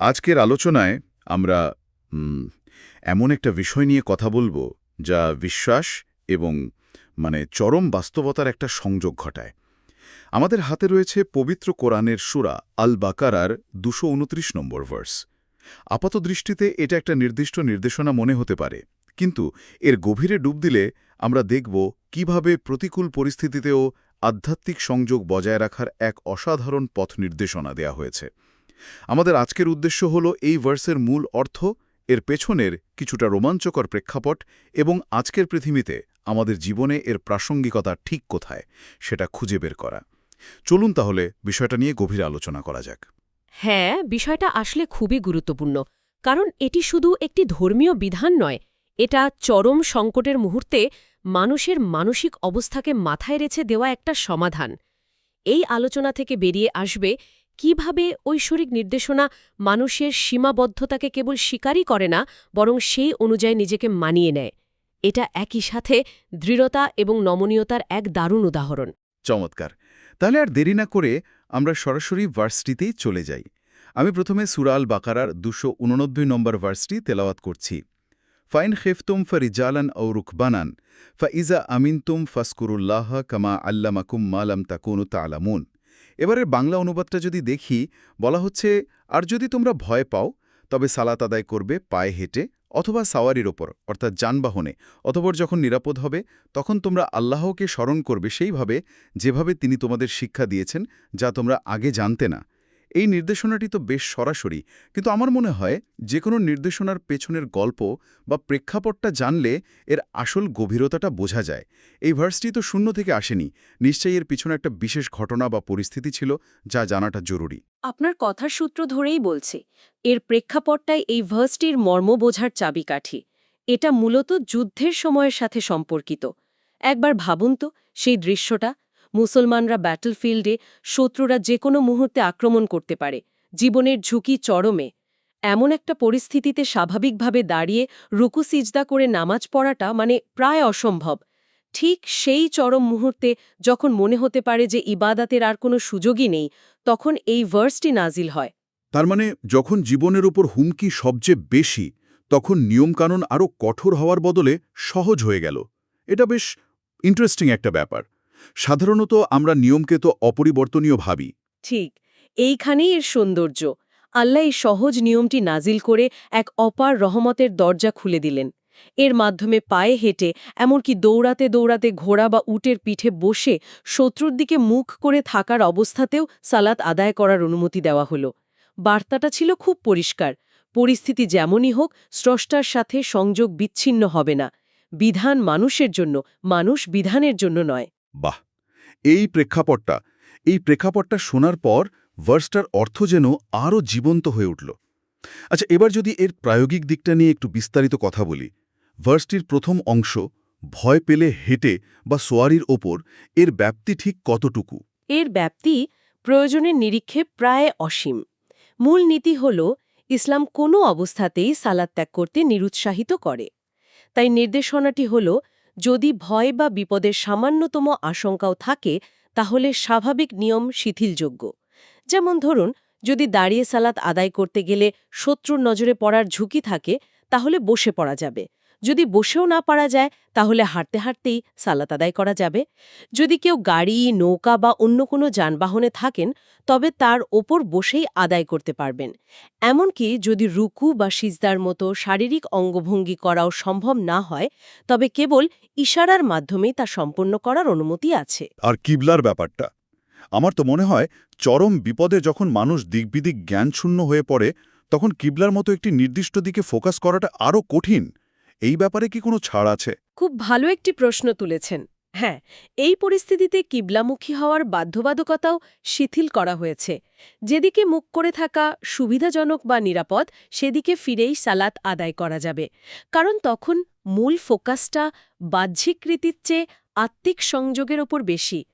আজকের আলোচনায় আমরা এমন একটা বিষয় নিয়ে কথা বলব যা বিশ্বাস এবং মানে চরম বাস্তবতার একটা সংযোগ ঘটায়। আমাদের হাতে রয়েছে পবিত্র কোরআনের সুরা আল বাকারার দুশো উনত্রিশ নম্বর ভার্স। আপাত দৃষ্টিতে এটা একটা নির্দিষ্ট নির্দেশনা মনে হতে পারে, কিন্তু এর গভীরে ডুব দিলে আমরা দেখব কীভাবে প্রতিকূল পরিস্থিতিতেও আধ্যাত্মিক সংযোগ বজায় রাখার এক অসাধারণ পথ নির্দেশনা দেয়া হয়েছে। আমাদের আজকের উদ্দেশ্য হল এই ভার্সের মূল অর্থ, এর পেছনের কিছুটা রোমাঞ্চকর প্রেক্ষাপট এবং আজকের পৃথিবীতে আমাদের জীবনে এর প্রাসঙ্গিকতা ঠিক কোথায় সেটা খুঁজে বের করা। চলুন তাহলে বিষয়টা নিয়ে গভীর আলোচনা করা যাক। হ্যাঁ বিষয়টা আসলে খুবই গুরুত্বপূর্ণ, কারণ এটি শুধু একটি ধর্মীয় বিধান নয়, এটা চরম সংকটের মুহূর্তে মানুষের মানসিক অবস্থাকে মাথায় রেছে দেওয়া একটা সমাধান। এই আলোচনা থেকে বেরিয়ে আসবে কীভাবে ঐশ্বরিক নির্দেশনা মানুষের সীমাবদ্ধতাকে কেবল স্বীকারই করে না, বরং সেই অনুযায়ী নিজেকে মানিয়ে নেয়। এটা একই সাথে দৃঢ়তা এবং নমনীয়তার এক দারুণ উদাহরণ। চমৎকার। তাহলে আর দেরি না করে আমরা সরাসরি ভার্সটিতেই চলে যাই। আমি প্রথমে সুরাল বাকারার দুশো উননব্বই নম্বর ভার্সটি তেলাওয়াত করছি। ফাইন খেফতুম ফা রিজালান ও রুকবানান ফা ইজা আমিনতুম ফাসকুরুল্লাহ কামা আল্লামাকুম মালাম তাকুনু তালামুন এবারের বাংলা অনুবাদটা যদি দেখি, বলা হচ্ছে, আর যদি তোমরা ভয় পাও, তবে সালাত আদায় করবে পায়ে হেঁটে অথবা সাওয়ারির ওপর, অর্থাৎ যানবাহনে, অতপর যখন নিরাপদ হবে, তখন তোমরা আল্লাহকে স্মরণ করবে সেইভাবে, যেভাবে তিনি তোমাদের শিক্ষা দিয়েছেন, যা তোমরা আগে জানতে না। এই নির্দেশনাটি তো বেশ সরাসরি, কিন্তু আমার মনে হয় যে কোনো নির্দেশনার পেছনের গল্প বা প্রেক্ষাপটটা জানলে এর আসল গভীরতাটা বোঝা যায়। এই ভার্সটি তো শূন্য থেকে আসেনি, নিশ্চয়ই এর পিছনে একটা বিশেষ ঘটনা বা পরিস্থিতি ছিল যা জানাটা জরুরি। আপনার কথার সূত্র ধরেই বলছে, এর প্রেক্ষাপটটাই এই ভার্সটির মর্ম বোঝার চাবিকাঠি। এটা মূলত যুদ্ধের সময়ের সাথে সম্পর্কিত। একবার ভাবুন তো সেই দৃশ্যটা মুসলমানরা ব্যাটলফিল্ডে শত্রুরা যে কোনো মুহূর্তে আক্রমণ করতে পারে। জীবনের ঝুঁকি চরমে। এমন একটা পরিস্থিতিতে স্বাভাবিকভাবে দাঁড়িয়ে রুকু সিজদা করে নামাজ পড়াটা মানে প্রায় অসম্ভব। ঠিক সেই চরম মুহূর্তে যখন মনে হতে পারে যে ইবাদাতের আর কোনো সুযোগই নেই, তখন এই ভার্সটি নাজিল হয়। তার মানে যখন জীবনের উপর হুমকি সবচেয়ে বেশি, তখন নিয়মকানুন আরও কঠোর হওয়ার বদলে সহজ হয়ে গেল। এটা বেশ ইন্টারেস্টিং একটা ব্যাপার। সাধারণত আমরা নিয়মকে তো অপরিবর্তনীয় ভাবি। ঠিক, এইখানেই এর সৌন্দর্য। আল্লাহ এই সহজ নিয়মটি নাজিল করে এক অপার রহমতের দরজা খুলে দিলেন। এর মাধ্যমে পায়ে হেঁটে, এমনকি দৌড়াতে দৌড়াতে ঘোড়া বা উটের পিঠে বসে শত্রুর দিকে মুখ করে থাকার অবস্থাতেও সালাত আদায় করার অনুমতি দেওয়া হল। বার্তাটা ছিল খুব পরিষ্কার, পরিস্থিতি যেমনই হোক, স্রষ্টার সাথে সংযোগ বিচ্ছিন্ন হবে না। বিধান মানুষের জন্য, মানুষ বিধানের জন্য নয়। বাহ! এই প্রেক্ষাপটটা এই প্রেক্ষাপটটা শোনার পর ভার্সটার অর্থ যেন আরও জীবন্ত হয়ে উঠল। আচ্ছা এবার যদি এর প্রায়োগিক দিকটা নিয়ে একটু বিস্তারিত কথা বলি। ভার্সটির প্রথম অংশ, ভয় পেলে হেঁটে বা সোয়ারির ওপর, এর ব্যাপ্তি ঠিক কতটুকু? এর ব্যাপ্তি প্রয়োজনের নিরীক্ষে প্রায় অসীম। মূল নীতি হল, ইসলাম কোনো অবস্থাতেই সালাদ ত্যাগ করতে নিরুৎসাহিত করে। তাই নির্দেশনাটি হল যদি ভয় বা বিপদের সামান্যতম আশঙ্কাও থাকে, তাহলে স্বাভাবিক নিয়ম শিথিলযোগ্য। যেমন ধরুন, যদি দাঁড়িয়ে সালাত আদায় করতে গেলে শত্রুর নজরে পড়ার ঝুঁকি থাকে, তাহলে বসে পড়া যাবে। যদি বসেও না পারা যায়, তাহলে হাঁটতে হাঁটতেই সালাত আদায় করা যাবে। যদি কেউ গাড়ি, নৌকা বা অন্য কোনো যানবাহনে থাকেন, তবে তার ওপর বসেই আদায় করতে পারবেন। এমনকি যদি রুকু বা সিজদার মতো শারীরিক অঙ্গভঙ্গি করাও সম্ভব না হয়, তবে কেবল ইশারার মাধ্যমেই তা সম্পন্ন করার অনুমতি আছে। আর কিবলার ব্যাপারটা? আমার তো মনে হয়, চরম বিপদে যখন মানুষ দিকবিদিক জ্ঞানশূন্য হয়ে পড়ে, তখন কিবলার মতো একটি নির্দিষ্ট দিকে ফোকাস করাটা আরও কঠিন। এই ব্যাপারে কি কোনো ছাড় আছে? খুব ভালো একটি প্রশ্ন তুলেছেন। হ্যাঁ এই পরিস্থিতিতে কিবলামুখী হওয়ার বাধ্যবাধকতাও শিথিল করা হয়েছে। যেদিকে মুখ করে থাকা সুবিধাজনক বা নিরাপদ, সেদিকে ফিরেই সালাত আদায় করা যাবে। কারণ তখন মূল ফোকাসটা বাহ্যিক রীতির চেয়ে আত্মিক সংযোগের ওপর বেশি।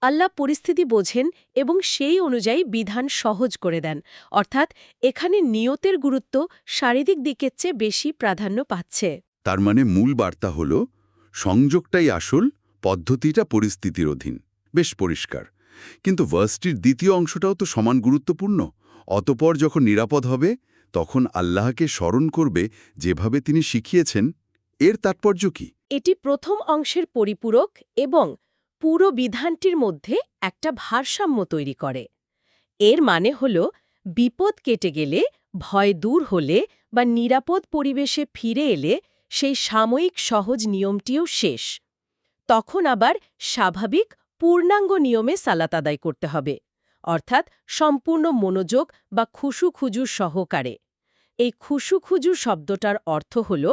আল্লাহ পরিস্থিতি বোঝেন এবং সেই অনুযায়ী বিধান সহজ করে দেন। অর্থাৎ এখানে নিয়তের গুরুত্ব শারীরিক দিকের চেয়ে বেশি প্রাধান্য পাচ্ছে। তার মানে মূল বার্তা হল, সংযোগটাই আসল, পদ্ধতিটা পরিস্থিতির অধীন। বেশ পরিষ্কার। কিন্তু ভার্সটির দ্বিতীয় অংশটাও তো সমান গুরুত্বপূর্ণ। অতপর যখন নিরাপদ হবে, তখন আল্লাহকে স্মরণ করবে যেভাবে তিনি শিখিয়েছেন, এর তাৎপর্য কি? এটি প্রথম অংশের পরিপূরক এবং পুরো বিধানটির মধ্যে একটা ভারসাম্য তৈরি করে। এর মানে হল, বিপদ কেটে গেলে, ভয় দূর হলে বা নিরাপদ পরিবেশে ফিরে এলে সেই সাময়িক সহজ নিয়মটিও শেষ। তখন আবার স্বাভাবিক পূর্ণাঙ্গ নিয়মে সালাত আদায় করতে হবে, অর্থাৎ সম্পূর্ণ মনোযোগ বা খুশু খুজু সহকারে। এই খুশু খুজু শব্দটার অর্থ হল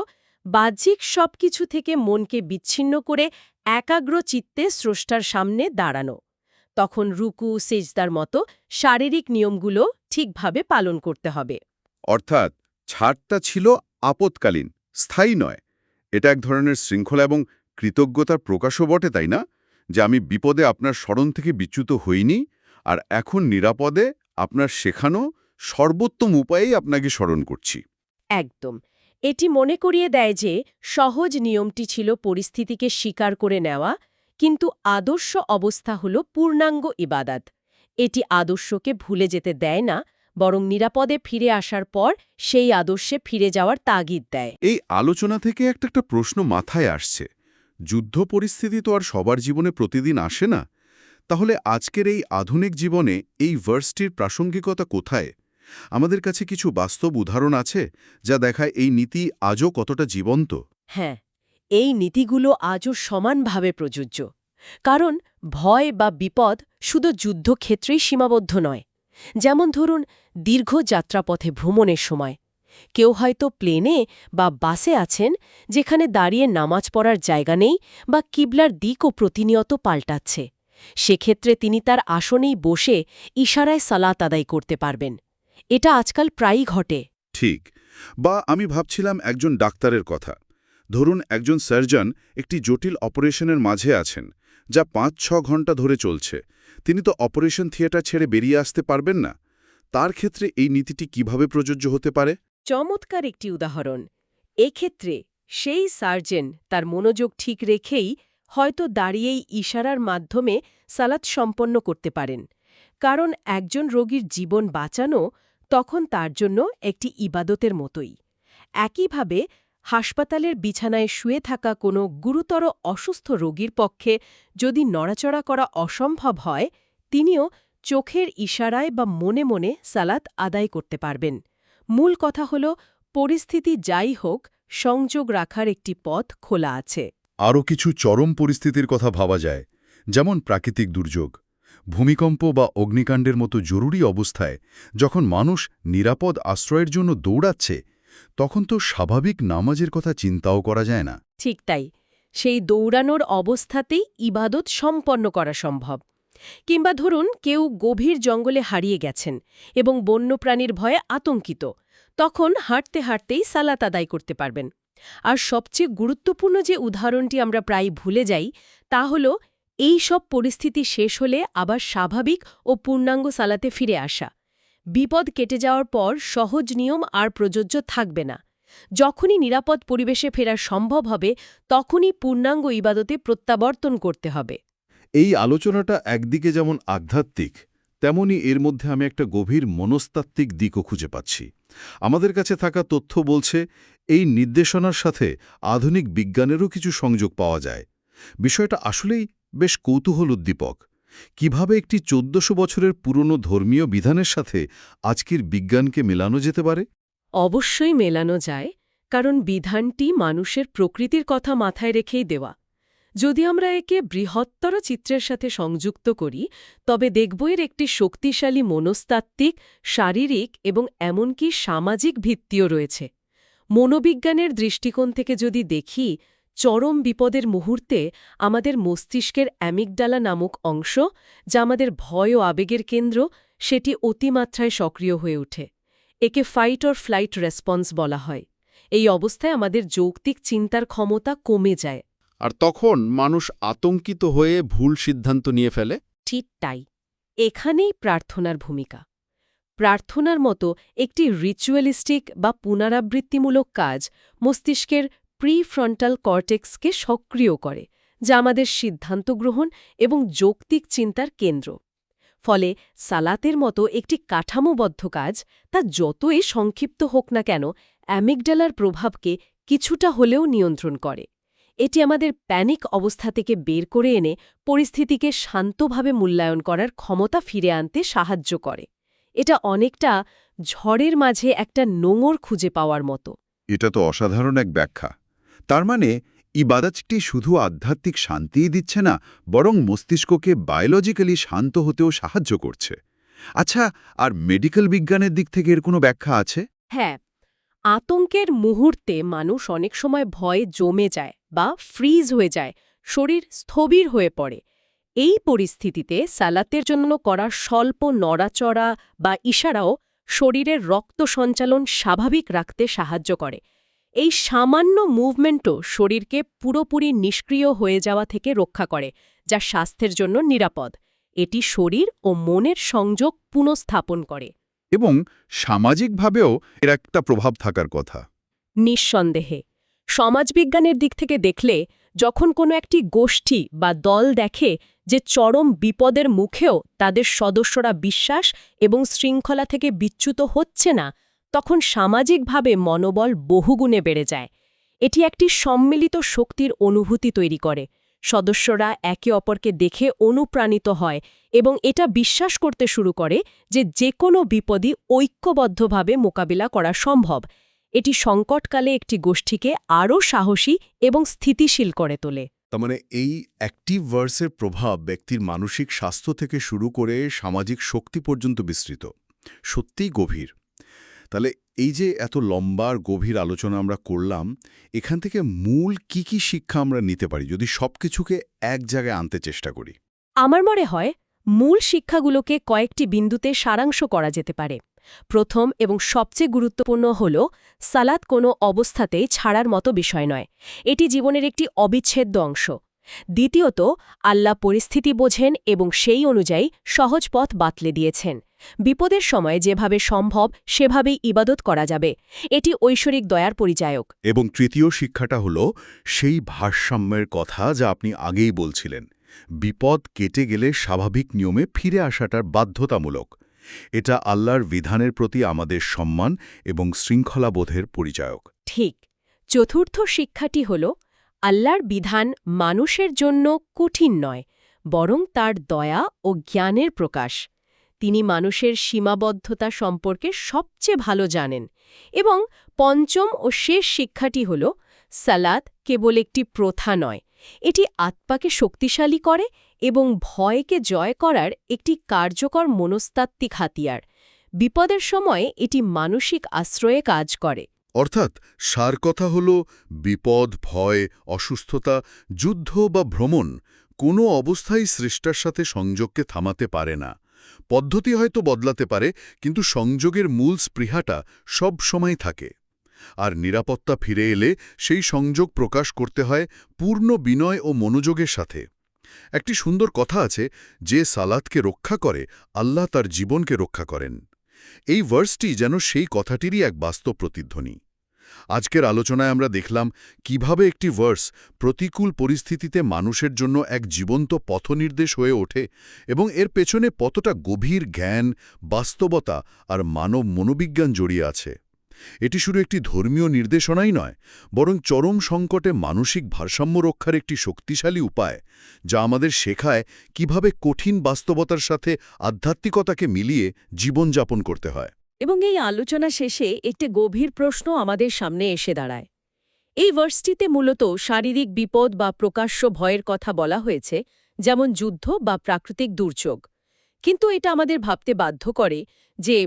বাহ্যিক সবকিছু থেকে মনকে বিচ্ছিন্ন করে একাগ্র চিত্তে স্রষ্টার সামনে দাঁড়ানো। তখন রুকু, সেজদার মতো শারীরিক নিয়মগুলো ঠিকভাবে পালন করতে হবে। অর্থাৎ ছাড়টা ছিল আপৎকালীন। স্থায়ী নয়। এটা এক ধরনের শৃঙ্খলা এবং কৃতজ্ঞতার প্রকাশও বটে, তাই না? যে আমি বিপদে আপনার স্মরণ থেকে বিচ্যুত হইনি আর এখন নিরাপদে আপনার শেখানো সর্বোত্তম উপায়েই আপনাকে স্মরণ করছি। একদম। এটি মনে করিয়ে দেয় যে সহজ নিয়মটি ছিল পরিস্থিতিকে স্বীকার করে নেওয়া, কিন্তু আদর্শ অবস্থা হল পূর্ণাঙ্গ ইবাদাত। এটি আদর্শকে ভুলে যেতে দেয় না বরং নিরাপদে ফিরে আসার পর সেই আদর্শে ফিরে যাওয়ার তাগিদ দেয়। এই আলোচনা থেকে একটা একটা প্রশ্ন মাথায় আসছে। যুদ্ধ পরিস্থিতি তো আর সবার জীবনে প্রতিদিন আসে না। তাহলে আজকের এই আধুনিক জীবনে এই ভার্সটির প্রাসঙ্গিকতা কোথায়? আমাদের কাছে কিছু বাস্তব উদাহরণ আছে যা দেখায় এই নীতি আজও কতটা জীবন্ত? হ্যাঁ এই নীতিগুলো আজও সমানভাবে প্রযোজ্য। কারণ ভয় বা বিপদ শুধু যুদ্ধক্ষেত্রেই সীমাবদ্ধ নয় যেমন ধরুন, দীর্ঘ যাত্রাপথে ভ্রমণের সময়। কেউ হয়তো প্লেনে বা বাসে আছেন যেখানে দাঁড়িয়ে নামাজ পড়ার জায়গা নেই বা কিবলার দিকও প্রতিনিয়ত পাল্টাচ্ছে। সেক্ষেত্রে তিনি তার আসনেই বসে ইশারায় সালাত আদায় করতে পারবেন। এটা আজকাল প্রায়ই ঘটে। ঠিক। বা আমি ভাবছিলাম একজন ডাক্তারের কথা। ধরুন, একজন সার্জন একটি জটিল অপারেশনের মাঝে আছেন, যা পাঁচ ছ ঘণ্টা ধরে চলছে। তিনি তো অপারেশন থিয়েটার ছেড়ে বেরিয়ে আসতে পারবেন না। তার ক্ষেত্রে এই নীতিটি কীভাবে প্রযোজ্য হতে পারে? চমৎকার একটি উদাহরণ। এক্ষেত্রে সেই সার্জেন তার মনোযোগ ঠিক রেখেই হয়তো দাঁড়িয়েই ইশারার মাধ্যমে সালাত সম্পন্ন করতে পারেন। কারণ একজন রোগীর জীবন বাঁচানো তখন তার জন্য একটি ইবাদতের মতোই। একইভাবে হাসপাতালের বিছানায় শুয়ে থাকা কোনো গুরুতর অসুস্থ রোগীর পক্ষে যদি নড়াচড়া করা অসম্ভব হয়, তিনিও চোখের ইশারায় বা মনে মনে সালাত আদায় করতে পারবেন। মূল কথা হল, পরিস্থিতি যাই হোক, সংযোগ রাখার একটি পথ খোলা আছে। আরও কিছু চরম পরিস্থিতির কথা ভাবা যায়, যেমন প্রাকৃতিক দুর্যোগ। ভূমিকম্প বা অগ্নিকাণ্ডের মতো জরুরি অবস্থায় যখন মানুষ নিরাপদ আশ্রয়ের জন্য দৌড়াচ্ছে তখন তো স্বাভাবিক নামাজের কথা চিন্তাও করা যায় না। ঠিক তাই। সেই দৌড়ানোর অবস্থাতেই ইবাদত সম্পন্ন করা সম্ভব। কিংবা ধরুন, কেউ গভীর জঙ্গলে হারিয়ে গেছেন এবং বন্যপ্রাণীর ভয়ে আতঙ্কিত, তখন হাঁটতে হাঁটতেই সালাত আদায় করতে পারবেন। আর সবচেয়ে গুরুত্বপূর্ণ যে উদাহরণটি আমরা প্রায় ভুলে যাই, তা হল, এই সব পরিস্থিতি শেষ হলে আবার স্বাভাবিক ও পূর্ণাঙ্গ সালাতে ফিরে আসা। বিপদ কেটে যাওয়ার পর সহজ নিয়ম আর প্রযোজ্য থাকবে না। যখনই নিরাপদ পরিবেশে ফেরা সম্ভব হবে, তখনই পূর্ণাঙ্গ ইবাদতে প্রত্যাবর্তন করতে হবে। এই আলোচনাটা একদিকে যেমন আধ্যাত্মিক, তেমনি এর মধ্যে আমি একটা গভীর মনস্তাত্ত্বিক দিকও খুঁজে পাচ্ছি। আমাদের কাছে থাকা তথ্য বলছে, এই নির্দেশনার সাথে আধুনিক বিজ্ঞানেরও কিছু সংযোগ পাওয়া যায়। বিষয়টা আসলেই বেশ কৌতূহল উদ্দীপক কীভাবে একটি চোদ্দশো বছরের পুরনো ধর্মীয় বিধানের সাথে আজকের বিজ্ঞানকে মেলানো যেতে পারে? অবশ্যই মেলানো যায়, কারণ বিধানটি মানুষের প্রকৃতির কথা মাথায় রেখেই দেওয়া। যদি আমরা একে বৃহত্তর চিত্রের সাথে সংযুক্ত করি, তবে দেখব এর একটি শক্তিশালী মনস্তাত্ত্বিক, শারীরিক এবং এমনকি সামাজিক ভিত্তিও রয়েছে। মনোবিজ্ঞানের দৃষ্টিকোণ থেকে যদি দেখি চরম বিপদের মুহূর্তে আমাদের মস্তিষ্কের অ্যামিকডালা নামক অংশ যা আমাদের ভয় ও আবেগের কেন্দ্র সেটি অতিমাত্রায় সক্রিয় হয়ে ওঠে। একে ফাইট অর ফ্লাইট রেসপন্স বলা হয়। এই অবস্থায় আমাদের যৌক্তিক চিন্তার ক্ষমতা কমে যায়। আর তখন মানুষ আতঙ্কিত হয়ে ভুল সিদ্ধান্ত নিয়ে ফেলে? ঠিক তাই। এখানেই প্রার্থনার ভূমিকা। প্রার্থনার মতো একটি রিচুয়ালিস্টিক বা পুনরাবৃত্তিমূলক কাজ মস্তিষ্কের প্রিফ্রন্টাল কর্টেক্সকে সক্রিয় করে, যা আমাদের সিদ্ধান্ত গ্রহণ এবং যৌক্তিক চিন্তার কেন্দ্র। ফলে সালাতের মতো একটি কাঠামোবদ্ধ কাজ তা যতই সংক্ষিপ্ত হোক না কেন, অ্যামিগডালার প্রভাবকে কিছুটা হলেও নিয়ন্ত্রণ করে। এটি আমাদের প্যানিক অবস্থা থেকে বের করে এনে পরিস্থিতিকে শান্তভাবে মূল্যায়ন করার ক্ষমতা ফিরে আনতে সাহায্য করে। এটা অনেকটা ঝড়ের মাঝে একটা নোঙর খুঁজে পাওয়ার মতো। এটা তো অসাধারণ এক ব্যাখ্যা। তার মানে ইবাদতটি শুধু আধ্যাত্মিক শান্তিই দিচ্ছে না, বরং মস্তিষ্ককে বায়োলজিক্যালি শান্ত হতেও সাহায্য করছে। আচ্ছা আর মেডিকেল বিজ্ঞানের দিক থেকে এর কোনো ব্যাখ্যা আছে? হ্যাঁ আতঙ্কের মুহূর্তে মানুষ অনেক সময় ভয়ে জমে যায় বা ফ্রিজ হয়ে যায়, শরীর স্থবির হয়ে পড়ে। এই পরিস্থিতিতে সালাতের জন্য করা স্বল্প নড়াচড়া বা ইশারাও শরীরের রক্ত সঞ্চালন স্বাভাবিক রাখতে সাহায্য করে। এই সামান্য মুভমেন্টও শরীরকে পুরোপুরি নিষ্ক্রিয় হয়ে যাওয়া থেকে রক্ষা করে যা স্বাস্থ্যের জন্য নিরাপদ। এটি শরীর ও মনের সংযোগ পুনঃস্থাপন করে। এবং সামাজিকভাবেও এর একটা প্রভাব থাকার কথা। নিঃসন্দেহে সমাজবিজ্ঞানের দিক থেকে দেখলে যখন কোনো একটি গোষ্ঠী বা দল দেখে যে চরম বিপদের মুখেও তাদের সদস্যরা বিশ্বাস এবং শৃঙ্খলা থেকে বিচ্যুত হচ্ছে না তখন সামাজিকভাবে মনোবল বহুগুণে বেড়ে যায়। এটি একটি সম্মিলিত শক্তির অনুভূতি তৈরি করে। সদস্যরা একে অপরকে দেখে অনুপ্রাণিত হয় এবং এটা বিশ্বাস করতে শুরু করে যে যে কোনো বিপদই ঐক্যবদ্ধভাবে মোকাবিলা করা সম্ভব। এটি সংকটকালে একটি গোষ্ঠীকে আরও সাহসী এবং স্থিতিশীল করে তোলে। তার মানে এই অ্যাক্টিভ ভার্সের প্রভাব ব্যক্তির মানসিক স্বাস্থ্য থেকে শুরু করে সামাজিক শক্তি পর্যন্ত বিস্তৃত। সত্যিই গভীর। তাহলে এই যে এত লম্বা আর গভীর আলোচনা আমরা করলাম, এখান থেকে মূল কি কি শিক্ষা আমরা নিতে পারি যদি সবকিছুকে এক জায়গায় আনতে চেষ্টা করি? আমার মনে হয় মূল শিক্ষাগুলোকে কয়েকটি বিন্দুতে সারাংশ করা যেতে পারে। প্রথম এবং সবচেয়ে গুরুত্বপূর্ণ হল সালাদ কোনো অবস্থাতেই ছাড়ার মতো বিষয় নয়। এটি জীবনের একটি অবিচ্ছেদ্য অংশ। দ্বিতীয়ত আল্লাহ পরিস্থিতি বোঝেন এবং সেই অনুযায়ী সহজ পথ বাতলে দিয়েছেন। বিপদের সময় যেভাবে সম্ভব সেভাবেই ইবাদত করা যাবে। এটি ঐশ্বরিক দয়ার পরিচায়ক। এবং তৃতীয় শিক্ষাটা হল সেই ভারসাম্যের কথা যা আপনি আগেই বলছিলেন। বিপদ কেটে গেলে স্বাভাবিক নিয়মে ফিরে আসাটার বাধ্যতামূলক। এটা আল্লাহর বিধানের প্রতি আমাদের সম্মান এবং শৃঙ্খলাবোধের পরিচায়ক। ঠিক। চতুর্থ শিক্ষাটি হল আল্লাহর বিধান মানুষের জন্য কঠিন নয়, বরং তার দয়া ও জ্ঞানের প্রকাশ। তিনি মানুষের সীমাবদ্ধতা সম্পর্কে সবচেয়ে ভালো জানেন এবং পঞ্চম ও শেষ শিক্ষাটি হল, সালাত কেবল একটি প্রথা নয়, এটি আত্মাকে শক্তিশালী করে এবং ভয়কে জয় করার একটি কার্যকর মনস্তাত্ত্বিক হাতিয়ার। বিপদের সময় এটি মানসিক আশ্রয়ে কাজ করে। অর্থাৎ সার কথা হল বিপদ, ভয়, অসুস্থতা, যুদ্ধ বা ভ্রমণ কোনো অবস্থায় সৃষ্টার সাথে সংযোগকে থামাতে পারে না। পদ্ধতি হয়তো বদলাতে পারে, কিন্তু সংযোগের মূল স্পৃহাটা সব সময় থাকে। আর নিরাপত্তা ফিরে এলে সেই সংযোগ প্রকাশ করতে হয় পূর্ণ বিনয় ও মনোযোগের সাথে। একটি সুন্দর কথা আছে, যে সালাতকে রক্ষা করে, আল্লাহ তার জীবনকে রক্ষা করেন। এই ভার্সটি যেন সেই কথাটিরই এক বাস্তব প্রতিধ্বনি। আজকের আলোচনায় আমরা দেখলাম কীভাবে একটি ভার্স প্রতিকূল পরিস্থিতিতে মানুষের জন্য এক জীবন্ত পথনির্দেশ হয়ে ওঠে এবং এর পেছনে কতটা গভীর জ্ঞান, বাস্তবতা আর মানব মনোবিজ্ঞান জড়িয়ে আছে। এটি শুধু একটি ধর্মীয় নির্দেশনাই নয়, বরং চরম সংকটে মানসিক ভারসাম্য রক্ষার একটি শক্তিশালী উপায়, যা আমাদের শেখায় কীভাবে কঠিন বাস্তবতার সাথে আধ্যাত্মিকতাকে মিলিয়ে জীবনযাপন করতে হয়। এবং এই আলোচনা শেষে একটি গভীর প্রশ্ন আমাদের সামনে এসে দাঁড়ায়। এই ভার্সটিতে মূলত শারীরিক বিপদ বা প্রকাশ্য ভয়ের কথা বলা হয়েছে, যেমন যুদ্ধ বা প্রাকৃতিক দুর্যোগ। কিন্তু এটা আমাদের ভাবতে বাধ্য করে যে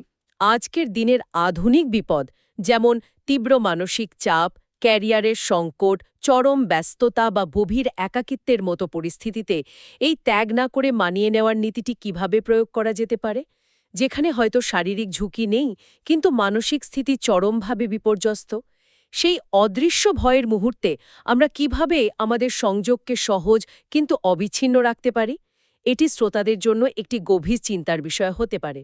আজকের দিনের আধুনিক বিপদ, যেমন তীব্র মানসিক চাপ, ক্যারিয়ারের সংকট, চরম ব্যস্ততা বা গভীর একাকিত্বের মতো পরিস্থিতিতে এই ত্যাগ না করে মানিয়ে নেওয়ার নীতিটি কীভাবে প্রয়োগ করা যেতে পারে? যেখানে হয়তো শারীরিক ঝুঁকি নেই, কিন্তু মানসিক স্থিতি চরমভাবে বিপর্যস্ত। সেই অদৃশ্য ভয়ের মুহূর্তে আমরা কীভাবে আমাদের সংযোগকে সহজ কিন্তু অবিচ্ছিন্ন রাখতে পারি? এটি শ্রোতাদের জন্য একটি গভীর চিন্তার বিষয় হতে পারে।